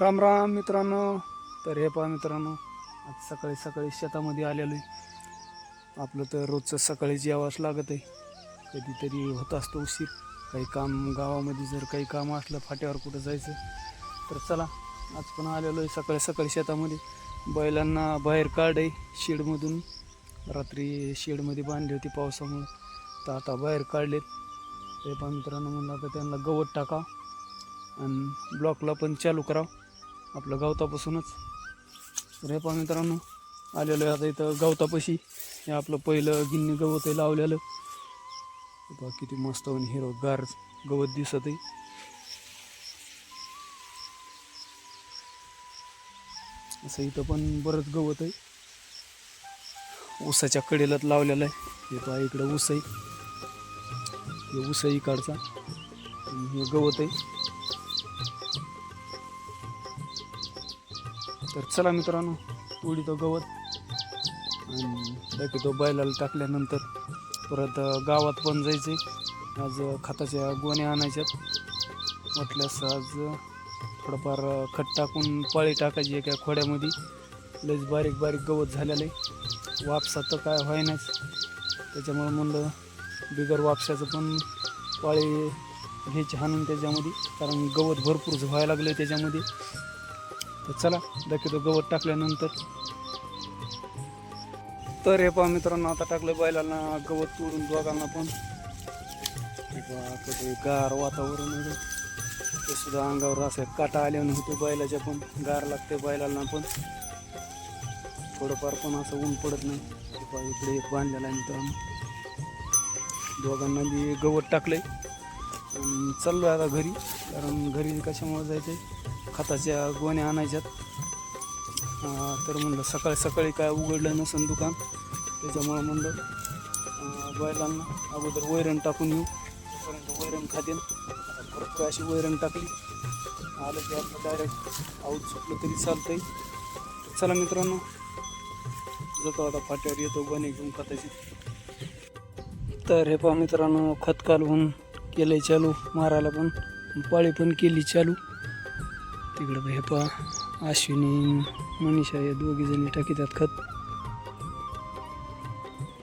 राम राम मित्रांनो. तर हे पहा मित्रांनो आज सकाळी सकाळी शेतामध्ये आलेलो आहे. आपलं तर रोजचं सकाळी जेवावंच लागत आहे. कधीतरी होत असतो उशीर. काही काम गावामध्ये जर काही काम असलं फाट्यावर कुठं जायचं तर चला आज पण आलेलो आहे सकाळी सकाळी शेतामध्ये. बैलांना बाहेर काढ आहे शेडमधून. रात्री शेडमध्ये बांधली होती पावसामुळे. तर आता बाहेर काढलेत. हे पहा मित्रांनो म्हणलं आता त्यांना गवत टाका. आणि ब्लॉकला पण चालू करावं. आपलं गवतापासूनच. तर हे पहा मित्रांनो आलेलं आहे आता इथं गवतापाशी. हे आपलं पहिलं गिन्नी गवत आहे लावलेलं. बा पहा किती मस्त आणि हिरवगार गवत दिसत आहे. असं इथं पण बरंच गवत आहे. ऊसाच्या कडेलाच लावलेलं आहे. हे पहा इकडं ऊस आहे. हे ऊस आहे इकडचा. आणि हे गवत आहे. तर चला मित्रांनो उडी तो गवत आणि बाकी तो बैलाला टाकल्यानंतर परत गावात पण जायचे आज खताच्या गोण्या आणायच्यात. म्हटल्यास आज थोडंफार खत टाकून पाळी टाकायची एका खोड्यामध्ये. लईच बारीक बारीक गवत झालेलं आहे. वापसा तर काय व्हायनाच त्याच्यामुळं म्हणलं बिगर वापशाचं पण पाळी घ्यायची हाणून त्याच्यामध्ये. कारण गवत भरपूर व्हायला लागलं त्याच्यामध्ये. तर चला दाखवतो गवत टाकल्यानंतर. तर हे पहा मित्रांनो आता टाकलं बैलांना गवत तोडून दोघांना पण. कसं गार वातावरण ते सुद्धा अंगावर असं काटा आल्यानं होतो बैलाच्या पण. गार लागते बैलांना पण. थोडंफार पण असं ऊन पडत नाही. इकडे एक बांधलेला आहे मित्रांनो. दोघांना बी गवत टाकलंय. चाललो आहे आता घरी. कारण घरी कशामुळे जायचं खताच्या गोण्या आणायच्यात. तर म्हणलं सकाळी सकाळी काय उघडलं नसेल दुकान त्याच्यामुळं म्हणलं बैलांना अगोदर वैरण टाकून येऊ तोपर्यंत वैरण खाते भरपूर अशी वैरण टाकली. आलं की आपलं डायरेक्ट आऊट सुटलं तरी चालतंय. चला मित्रांनो जातो आता फाट्यावर येतो गोणे घेऊन खताची. तर हे पहा मित्रांनो खत कालवून केलंय चालू मारायला पण. पाळी पण केली चालू. तिकडं हे पहा अश्विनी मनीषा या दोघीजणी टाकीतात खत.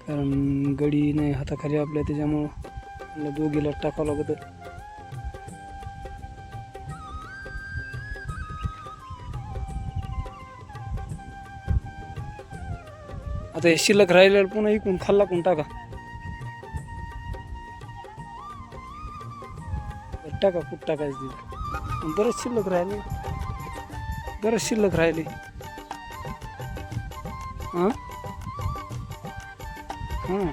कारण गडी नाही हाताखाली आपल्या त्याच्यामुळं. दोघीला टाकावं लागतं. आता हे शिल्लक राहिलेलं पुन्हा इकून खाल्ला कोण टाका? टाका कुठं टाकायचं तिथं बरंच शिल्लक राहिले. बरंच शिल्लक राहिले. हां? हां.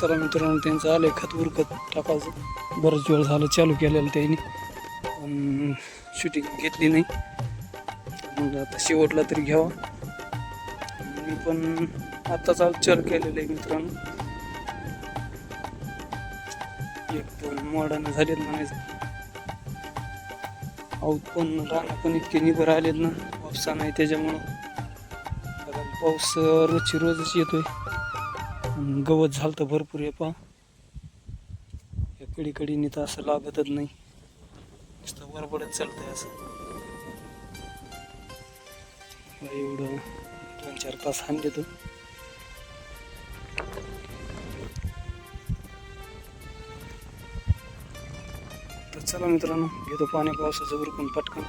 चला मित्रांनो त्यांचं आलं खत उरकत टाकायचं. बरंच वेळ झालं चालू केलेलं त्यांनी. शूटिंग घेतली नाही. मग आता शेवटला तरी घ्यावा. मी पण आत्ताच चालू केलेलं आहे मित्रांनो. एक दोन मॉडर्न झालेत म्हणायचं. आऊत पण राहणं पण इतके निभर आलेत ना. पावसा नाही त्याच्यामुळं. कारण पाऊस रोजची रोजच येतोय. गवत झालं तर भरपूर आहे पहा. या कडी कडीने तर असं लागतच नाही. नुसतं वरबडत चालतंय असं. एवढं दोन चार तास हाणले तो तर चला मित्रांनो घेतो पाणी पावसाचं उरकून पटकन.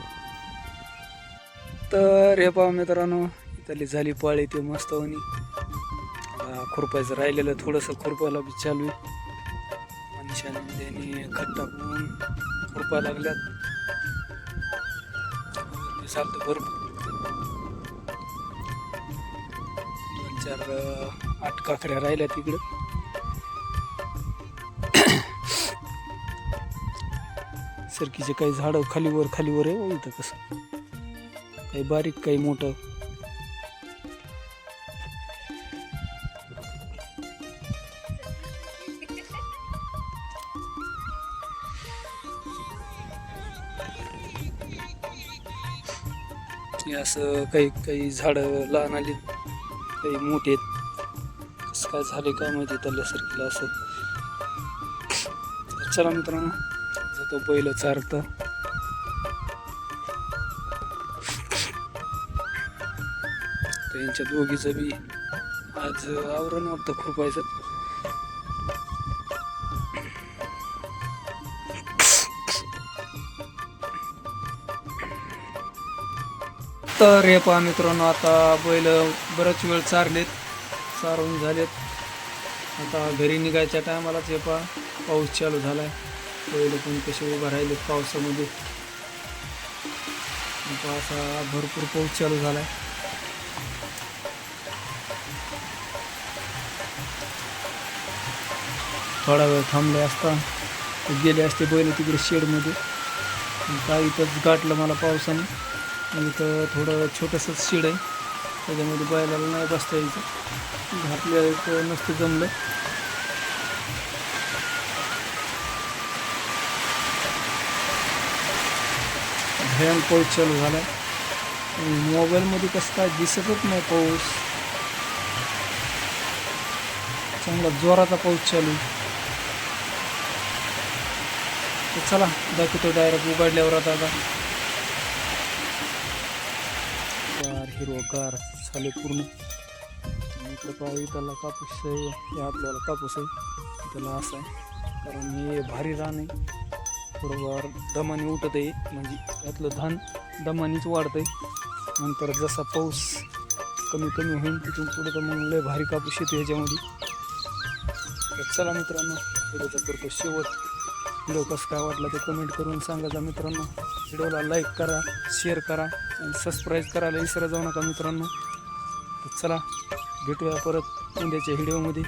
तर हे पहा मित्रांनो इथली झाली पाळी ते मस्त होणी. खुरपायचं राहिलेलं थोडंसं खुरपायला बी चालू आहे. मनुष्याने त्यांनी खत टाकून लागल्यात. वरती चालतं भरपूर दोन चार आठ काकऱ्या राहिल्या तिकडं. सरकीचे काही झाडं खालीवर खालीवर आहे हो इथं कसं? काही बारीक काही मोठं. हे असं काही काही झाडं लहान आली काही मोठे आहेत. कसं काय झाले काय माहिती तल्यासारखीला असं. चला मित्रांनो जातो बैल चारतं. त्यांच्या दोघीचं बी आज आवरण वाटतं खुरपायचं. तर हे पहा मित्रांनो आता बैल बराच वेळ चारलेत चारून झालेत. आता घरी निघायच्या टायमालाच हे पहा पाऊस चालू झाला आहे बैल पण कसे उभं राहिलेत पावसामध्ये. आता असा भरपूर पाऊस चालू झालाय. थोडा वेळ थांबले असता गेले असते बैल तिकडे शेडमध्ये. काय इथंच गाठलं मला पावसाने. इथं थोडं छोटंसंच शेड आहे. त्याच्यामध्ये बैलाला नाही बसता यायचं. घातल्या नसतं जमलं. भयान पाऊस चालू झाला. मोबाईलमध्ये कसं काय दिसतच नाही पाऊस. चांगला जोराचा पाऊस चालू. आहे. तर चला दाखवतो डायरेक्ट उघडल्यावर आता आता गार हिरवगार झाले पूर्ण. इथं पाहिजे त्याला कापूस आहे. हे आपल्याला कापूस आहे. त्याला असं आहे. कारण हे भारी रान आहे. थोडंफार दमाने उठत आहे. म्हणजे यातलं धान दमानेच वाढतं आहे नंतर जसा पाऊस कमी कमी होईल तिथून पुढे तर मग लय भारी कापूस येतो ह्याच्यामध्ये. तर चला मित्रांनो व्हिडिओचा करतो शेवट. व्हिडिओ कसं काय वाटला ते कमेंट करून सांगायचा मित्रांनो. व्हिडिओला लाईक करा शेअर करा आणि सबस्क्राईब करायला विसरा जाऊ नका मित्रांनो. तर चला भेटूया परत उद्याच्या व्हिडिओमध्ये